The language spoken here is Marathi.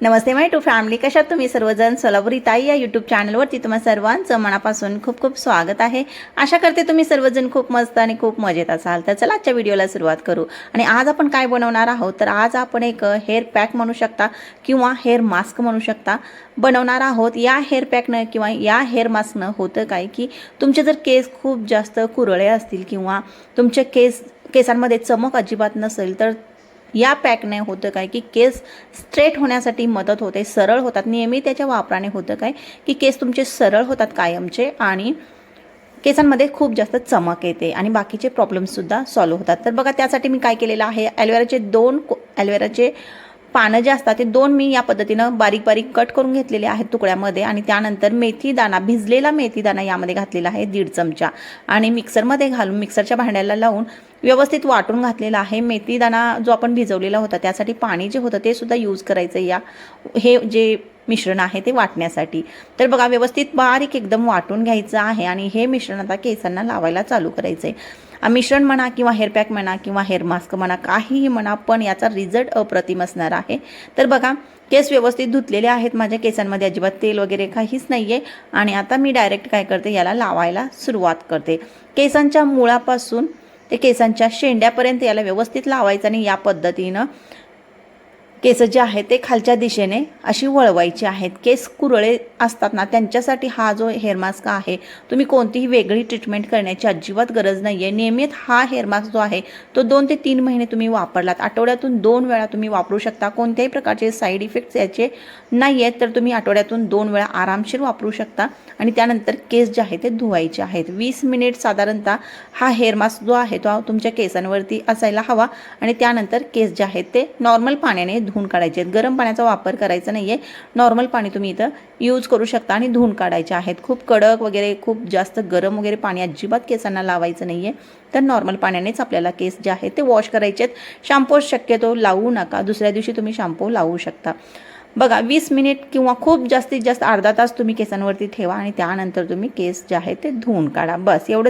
नमस्ते माय टू फॅमिली कशात तुम्ही सर्वजण? सोलापुरी ताई या यूट्यूब चॅनलवरती तुम्हा सर्वांचं मनापासून खूप खूप स्वागत आहे. आशा करते तुम्ही सर्वजण खूप मस्त आणि खूप मजेत असाल. तर चला आजच्या व्हिडिओला सुरुवात करू. आणि आज आपण काय बनवणार आहोत? तर आज आपण एक हेअर पॅक म्हणू शकता किंवा हेअर मास्क म्हणू शकता. बनवणार आहोत. या हेअर पॅकनं किंवा या हेअर मास्कनं होतं काय की तुमचे जर केस खूप जास्त कुरळे असतील किंवा तुमचे केस केसांमध्ये चमक अजिबात नसेल तर या पॅकने होतं काय की केस स्ट्रेट होण्यासाठी मदत होते सरळ होतात. नेहमी त्याच्या वापराने होतं काय की केस तुमचे सरळ होतात कायमचे आणि केसांमध्ये खूप जास्त चमक येते आणि बाकीचे प्रॉब्लेमसुद्धा सॉल्व्ह होतात. तर बघा त्यासाठी मी काय केलेलं आहे? ॲलोवेराचे दोन को ॲलोवेराचे पानं जे असतात ते दोन मी या पद्धतीनं बारीक बारीक कट करून घेतलेले आहेत तुकड्यामध्ये आणि त्यानंतर मेथी दाणा भिजलेला मेथी दाणा यामध्ये घातलेला आहे दीड चमचा. आणि मिक्सरमध्ये घालून मिक्सरच्या भांड्याला लावून व्यवस्थित वाटून घातलेला आहे. मेथी दाणा जो आपण भिजवलेला होता त्यासाठी पाणी जे होतं ते सुद्धा यूज करायचं या. हे जे मिश्रण आहे ते वाटण्यासाठी. तर बघा व्यवस्थित बारीक एकदम वाटून घ्यायचं आहे आणि हे मिश्रण आता केसांना लावायला चालू करायचं आहे मिश्रण म्हणा किंवा हेअर पॅक म्हणा किंवा हेअर मास्क म्हणा काहीही म्हणा पण याचा रिझल्ट अप्रतिम असणार आहे. तर बघा केस व्यवस्थित धुतलेले आहेत. माझ्या केसांमध्ये अजिबात तेल वगैरे काहीच नाही आहे आणि आता मी डायरेक्ट काय करते याला लावायला सुरुवात करते. केसांच्या मुळापासून ते केसांच्या शेंड्यापर्यंत याला व्यवस्थित लावायचं आणि या पद्धतीनं केस जे आहेत ते खालच्या दिशेने अशी वळवायची आहेत. केस कुरळे असतात ना त्यांच्यासाठी हा जो हेअर मास्क आहे तुम्ही कोणतीही वेगळी ट्रीटमेंट करण्याची अजिबात गरज नाही आहे नियमित हा हेअर मास्क जो आहे तो दोन ते तीन महिने तुम्ही वापरलात. आठवड्यातून दोन वेळा तुम्ही वापरू शकता. कोणत्याही प्रकारचे साईड इफेक्ट्स याचे नाही आहेत तर तुम्ही आठवड्यातून दोन वेळा आरामशीर वापरू शकता. आणि त्यानंतर केस जे आहे ते धुवायचे आहेत. वीस मिनिट साधारणतः हा हेअर मास्क जो आहे तो तुमच्या केसांवरती असायला हवा. आणि त्यानंतर केस जे आहेत ते नॉर्मल पाण्याने धुवून काढायचे आहेत. गरम पाण्याचा वापर करायचा नाही आहे नॉर्मल पाणी तुम्ही इथं यूज करू शकता आणि धुवून काढायचे आहेत. खूप कडक वगैरे खूप जास्त गरम वगैरे पाणी अजिबात केसांना लावायचं नाही आहे तर नॉर्मल पाण्यानेच आपल्याला केस जे आहेत ते वॉश करायचे आहेत. शॅम्पू शक्यतो लावू नका. दुसऱ्या दिवशी तुम्ही शॅम्पू लावू शकता. बघा वीस मिनिट किंवा खूप जास्तीत जास्त अर्धा तास तुम्ही केसांवरती ठेवा आणि त्यानंतर तुम्ही केस जे आहेत ते धुवून काढा. बस एवढंच.